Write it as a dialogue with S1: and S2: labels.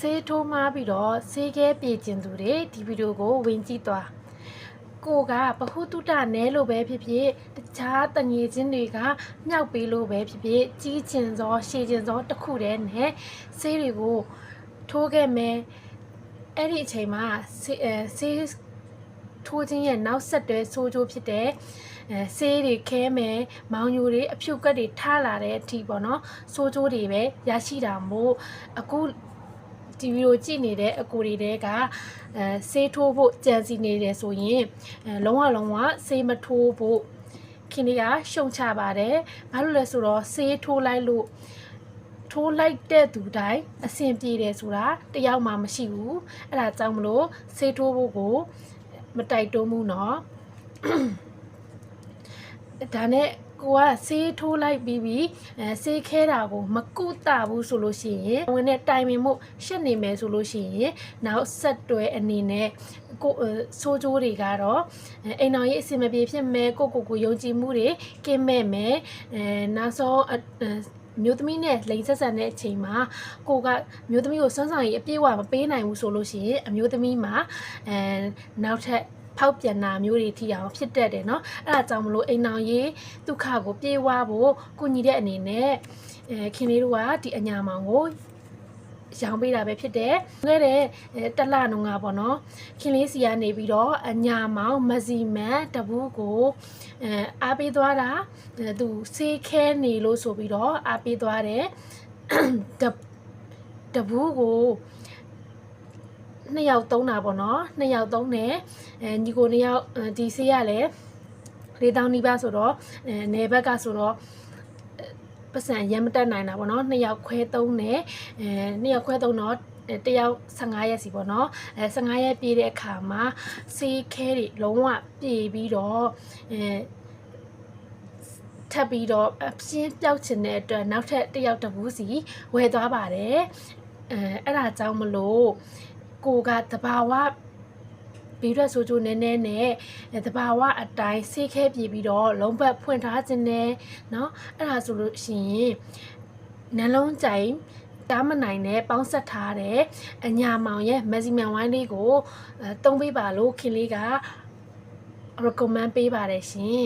S1: ဆေးထိုးမှားပြီးတော့ဆေးခဲပြေကျင်သူတွေဒီဗီဒီယိုကိုဝင်ကြည့်သွားကိုကဘဟုတုတနဲလို့ပဲဖြစ်ဖြစ်တခြားတငယ်ချင်းတွေကမြောက်ပေးလို့ပဲဖြစ်ဖြစ်ကြီးကျင်သော ရှည်ကျင်သောတစ်ခုတည်းနဲ့ဆေးတွေကိုထိုးခဲ့မယ်အဲ့ဒီအချိန်မှာဆေးအဲဆေးထိုးခြင်းရဲ့နောက်ဆက်တွဲဆိုးကျိုးဖြစ်တဲ့အဲဆေးတွေခဲမယ်မောင်ညိုတွေအဖြူကတ်တွေထားလာတဲ့အထိပေါ့နော်ဆိုးကျိုးတွေပဲရရှိတာမို့အခု ဒီဗီဒီယိုကြည့်နေတဲ့အကိုတွေတဲကအဲဆေးထိုးဖို့ကြံစီနေတယ်ဆိုရင်အဲလုံးဝလုံးဝဆေးမထိုးဖို့ခင်ဗျာရှုံချပါတယ်ဘာလို့လဲဆိုတော့ဆေးထိုးလိုက်လို့ထိုးလိုက်တဲ့သူတိုင်းအဆင်ပြေတယ်ဆိုတာတယောက်မှမရှိဘူးအဲ့ဒါကြောင့်မလို့ဆေးထိုးဖို့ကိုမတိုက်တွန်းဘူးเนาะ ဒါနဲ့ ကိုကဆေးထိုးလိုက်ပြီးပြီးအဲဆေးခဲတာကိုမကုတဘူးဆိုလို့ရှိရင်ဝင်တဲ့တိုင်ပင်မှုရှက်နေမယ်ဆိုလို့ရှိရင်နောက်ဆက်တွဲအနေနဲ့ကိုအဲဆိုးကျိုးတွေကတော့အဲအိမ်တော်ရေးအဆင်မပြေဖြစ်မယ်ကိုကိုကိုယုံကြည်မှုတွေကင်းမဲ့မယ်အဲနောက်ဆုံးအအဲမျိုးသမီးနဲ့လိန်ဆက်ဆံတဲ့အချိန်မှာကိုကမျိုးသမီးကိုစွမ်းဆောင်ရည်အပြည့်အဝမပေးနိုင်ဘူးဆိုလို့ရှိရင်အမျိုးသမီးမှာအဲနောက်ထပ် ဖောက်ပြန်တာမျိုးတွေထိအောင်ဖြစ်တတ်တယ်เนาะအဲ့ဒါကြောင့်မလို့အိမ်အောင်ရေးဒုက္ခကိုပြေးဝဖို့ကုညီတဲ့အနေနဲ့အဲခင်လေးတို့ကဒီအညာမောင်ကိုရောင်းပေးတာပဲဖြစ်တယ်။ခဲ့တဲ့အဲတက်လာနုံကပေါ့နော်ခင်လေးစီကနေပြီးတော့အညာမောင်မစီမန်တဘူးကိုအဲအားပေးသွားတာအဲသူဆေးခဲနေလို့ဆိုပြီးတော့အားပေးသွားတယ်တတဘူးကို နှစ်ယောက်သုံးတာပေါ့နော်နှစ်ယောက်သုံးတယ်အဲညီကိုနှစ်ယောက်ဒီဆေးရလဲလေးတောင်းနီးပါဆိုတော့အဲနယ်ဘက်ကဆိုတော့ပတ်စံရမ်းမတက်နိုင်တာပေါ့နော်နှစ်ယောက်ခွဲသုံးတယ်အဲနှစ်ယောက်ခွဲသုံးတော့တယောက်15ရက်စီပေါ့နော်အဲ15ရက်ပြည့်တဲ့အခါမှာဆေးခဲတွေလုံးဝပြေပြီးတော့အဲထပ်ပြီးတော့အပြင်းပြောက်ချင်တဲ့အတွက်နောက်ထပ်တယောက်တစ်ဘူးစီဝယ်သွားပါတယ်အဲအဲ့ဒါကြောင့်မလို့ ကိုကတဘာဝဘေးရွက်ဆိုးကျိုးနည်းနည်းနဲ့တဘာဝအတိုင်းဆေးခဲပြေပြီးတော့လုံးပတ်ဖွင့်ထားခြင်းနဲ့เนาะအဲ့ဒါဆိုလို့ရှိရင်နှလုံးကြိုင်တားမနိုင်နဲ့ပေါင်းဆက်ထားတဲ့အညာမောင်ရဲ့မက်ဆီမန်ဝိုင်းလေးကိုအဲတုံးပေးပါလို့ခင်လေးက recommend ပေးပါတယ်ရှင်